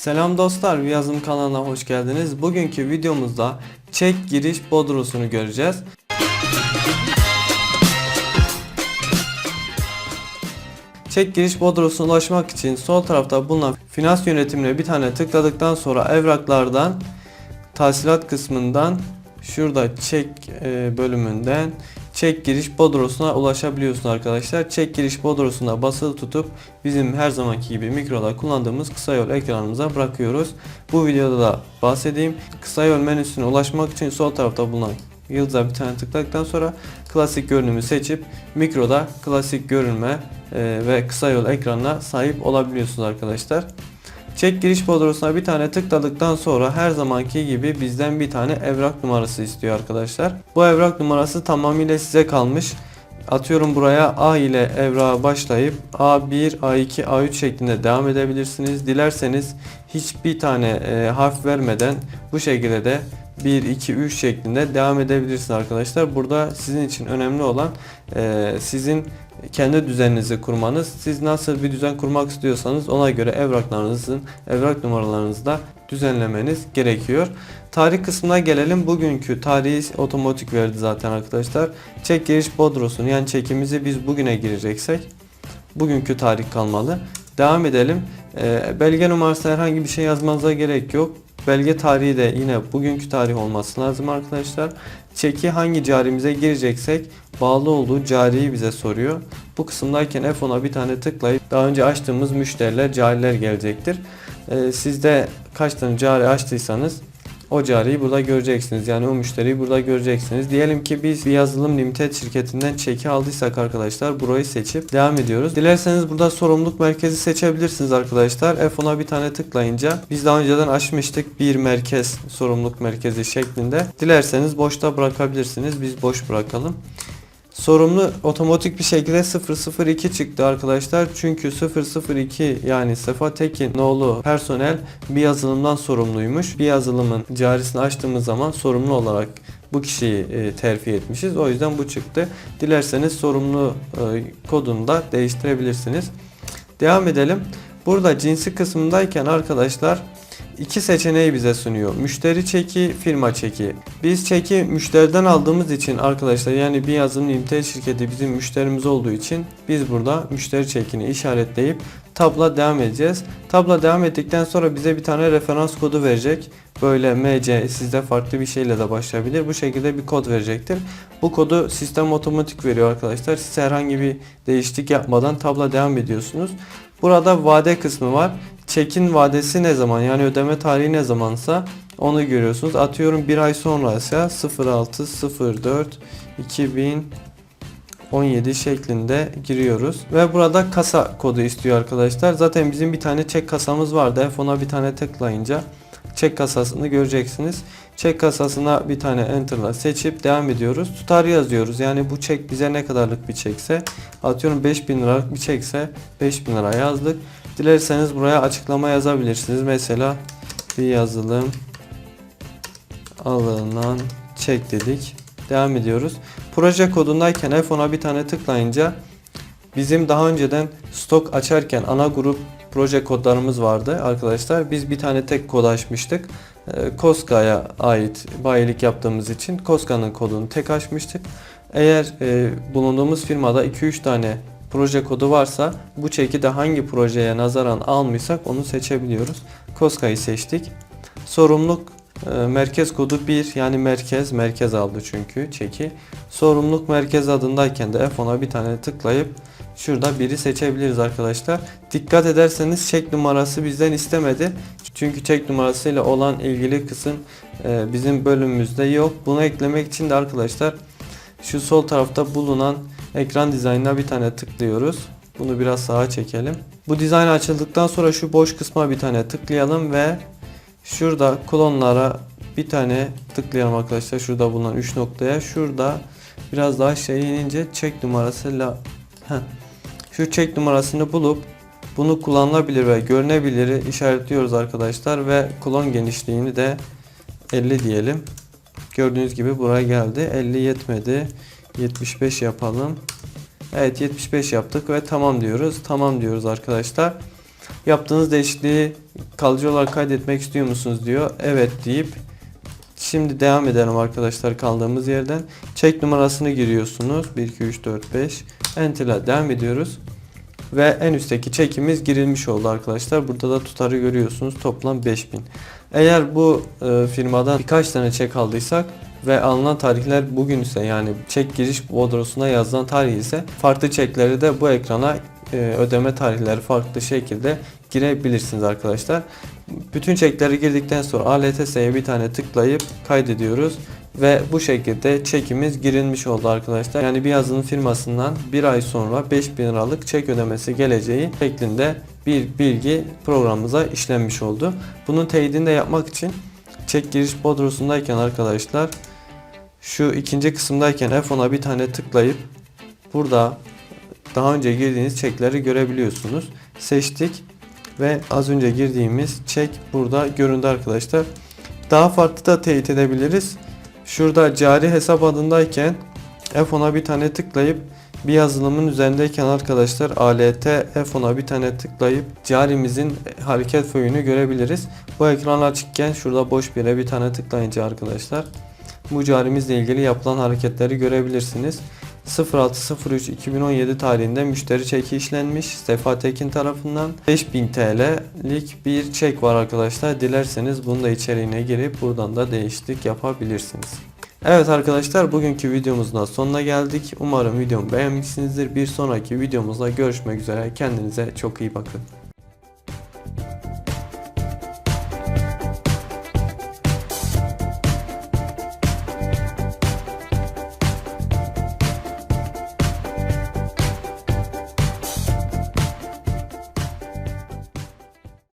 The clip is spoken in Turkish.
Selam dostlar, yazım kanalına hoş geldiniz. Bugünkü videomuzda çek giriş bodrosunu göreceğiz. Çek giriş bodrosuna ulaşmak için sol tarafta bulunan finans yönetimine bir tane tıkladıktan sonra evraklardan tahsilat kısmından şurada çek e, bölümünden çek giriş bodrosuna ulaşabiliyorsunuz arkadaşlar. Çek giriş bodrosuna basılı tutup bizim her zamanki gibi mikroda kullandığımız kısa yol ekranımıza bırakıyoruz. Bu videoda da bahsedeyim. Kısa yol menüsüne ulaşmak için sol tarafta bulunan yıldıza bir tane tıkladıktan sonra klasik görünümü seçip mikroda klasik görünme e, ve kısa yol ekranına sahip olabiliyorsunuz arkadaşlar. Çek giriş bodrosuna bir tane tıkladıktan sonra her zamanki gibi bizden bir tane evrak numarası istiyor arkadaşlar. Bu evrak numarası tamamıyla size kalmış. Atıyorum buraya A ile evrağa başlayıp A1, A2, A3 şeklinde devam edebilirsiniz. Dilerseniz hiçbir tane e, harf vermeden bu şekilde de 1, 2, 3 şeklinde devam edebilirsiniz arkadaşlar. Burada sizin için önemli olan e, sizin kendi düzeninizi kurmanız. Siz nasıl bir düzen kurmak istiyorsanız ona göre evraklarınızın, evrak numaralarınızı da düzenlemeniz gerekiyor. Tarih kısmına gelelim. Bugünkü tarihi otomatik verdi zaten arkadaşlar. Çek giriş bodrosunu yani çekimizi biz bugüne gireceksek bugünkü tarih kalmalı. Devam edelim. Ee, belge numarası herhangi bir şey yazmanıza gerek yok. Belge tarihi de yine bugünkü tarih olması lazım arkadaşlar. Çeki hangi carimize gireceksek bağlı olduğu cariyi bize soruyor. Bu kısımdayken F10'a bir tane tıklayıp daha önce açtığımız müşteriler, cariler gelecektir. Ee, sizde kaç tane cari açtıysanız o cariyi burada göreceksiniz. Yani o müşteriyi burada göreceksiniz. Diyelim ki biz bir yazılım limited şirketinden çeki aldıysak arkadaşlar burayı seçip devam ediyoruz. Dilerseniz burada sorumluluk merkezi seçebilirsiniz arkadaşlar. F10'a bir tane tıklayınca biz daha önceden açmıştık bir merkez sorumluluk merkezi şeklinde. Dilerseniz boşta bırakabilirsiniz. Biz boş bırakalım. Sorumlu otomatik bir şekilde 002 çıktı arkadaşlar. Çünkü 002 yani Sefa Tekin oğlu personel bir yazılımdan sorumluymuş. Bir yazılımın carisini açtığımız zaman sorumlu olarak bu kişiyi e, terfi etmişiz. O yüzden bu çıktı. Dilerseniz sorumlu e, kodunu da değiştirebilirsiniz. Devam edelim. Burada cinsi kısmındayken arkadaşlar iki seçeneği bize sunuyor. Müşteri çeki, firma çeki. Biz çeki müşteriden aldığımız için arkadaşlar yani bir yazılım limited şirketi bizim müşterimiz olduğu için biz burada müşteri çekini işaretleyip tabla devam edeceğiz. Tabla devam ettikten sonra bize bir tane referans kodu verecek. Böyle MC sizde farklı bir şeyle de başlayabilir. Bu şekilde bir kod verecektir. Bu kodu sistem otomatik veriyor arkadaşlar. Siz herhangi bir değişiklik yapmadan tabla devam ediyorsunuz. Burada vade kısmı var. Çekin vadesi ne zaman yani ödeme tarihi ne zamansa onu görüyorsunuz. Atıyorum bir ay sonra ise 06 04 2017 şeklinde giriyoruz. Ve burada kasa kodu istiyor arkadaşlar. Zaten bizim bir tane çek kasamız vardı. F10'a bir tane tıklayınca çek kasasını göreceksiniz. Çek kasasına bir tane enter'la seçip devam ediyoruz. Tutar yazıyoruz. Yani bu çek bize ne kadarlık bir çekse atıyorum 5000 liralık bir çekse 5000 lira yazdık. Dilerseniz buraya açıklama yazabilirsiniz. Mesela bir yazılım alınan çek dedik. Devam ediyoruz. Proje kodundayken F10'a bir tane tıklayınca bizim daha önceden stok açarken ana grup proje kodlarımız vardı arkadaşlar. Biz bir tane tek kod açmıştık. Ee, Koska'ya ait bayilik yaptığımız için Koska'nın kodunu tek açmıştık. Eğer e, bulunduğumuz firmada 2-3 tane proje kodu varsa bu çeki de hangi projeye nazaran almışsak onu seçebiliyoruz. Koska'yı seçtik. Sorumluluk e, merkez kodu 1 yani merkez merkez aldı çünkü çeki. Sorumluluk merkez adındayken de F10'a bir tane tıklayıp şurada biri seçebiliriz arkadaşlar. Dikkat ederseniz çek numarası bizden istemedi. Çünkü çek numarasıyla olan ilgili kısım e, bizim bölümümüzde yok. Bunu eklemek için de arkadaşlar şu sol tarafta bulunan ekran dizaynına bir tane tıklıyoruz. Bunu biraz sağa çekelim. Bu dizayn açıldıktan sonra şu boş kısma bir tane tıklayalım ve şurada klonlara bir tane tıklayalım arkadaşlar. Şurada bulunan 3 noktaya. Şurada biraz daha aşağıya inince çek numarasıyla Heh. şu çek numarasını bulup bunu kullanılabilir ve görünebilir işaretliyoruz arkadaşlar ve klon genişliğini de 50 diyelim. Gördüğünüz gibi buraya geldi. 50 yetmedi. 75 yapalım. Evet 75 yaptık ve tamam diyoruz. Tamam diyoruz arkadaşlar. Yaptığınız değişikliği kalıcı olarak kaydetmek istiyor musunuz diyor. Evet deyip Şimdi devam edelim arkadaşlar kaldığımız yerden. Çek numarasını giriyorsunuz. 1, 2, 3, 4, 5. Enter ile devam ediyoruz. Ve en üstteki çekimiz girilmiş oldu arkadaşlar. Burada da tutarı görüyorsunuz. Toplam 5000. Eğer bu e, firmadan birkaç tane çek aldıysak ve alınan tarihler bugün ise yani çek giriş bordrosuna yazılan tarih ise farklı çekleri de bu ekrana e, ödeme tarihleri farklı şekilde girebilirsiniz arkadaşlar. Bütün çekleri girdikten sonra ALTS'ye bir tane tıklayıp kaydediyoruz ve bu şekilde çekimiz girilmiş oldu arkadaşlar. Yani bir yazılım firmasından bir ay sonra 5000 liralık çek ödemesi geleceği şeklinde bir bilgi programımıza işlenmiş oldu. Bunun teyidini de yapmak için çek giriş bodrosundayken arkadaşlar şu ikinci kısımdayken F10'a bir tane tıklayıp burada daha önce girdiğiniz çekleri görebiliyorsunuz. Seçtik ve az önce girdiğimiz çek burada göründü arkadaşlar. Daha farklı da teyit edebiliriz. Şurada cari hesap adındayken F10'a bir tane tıklayıp bir yazılımın üzerindeyken arkadaşlar ALT F10'a bir tane tıklayıp carimizin hareket föyünü görebiliriz. Bu ekran açıkken şurada boş bir yere bir tane tıklayınca arkadaşlar bu carimizle ilgili yapılan hareketleri görebilirsiniz. 06.03.2017 tarihinde müşteri çeki işlenmiş Sefa Tekin tarafından 5000 TL'lik bir çek var arkadaşlar. Dilerseniz bunu da içeriğine girip buradan da değişiklik yapabilirsiniz. Evet arkadaşlar bugünkü videomuzun da sonuna geldik. Umarım videomu beğenmişsinizdir. Bir sonraki videomuzda görüşmek üzere. Kendinize çok iyi bakın.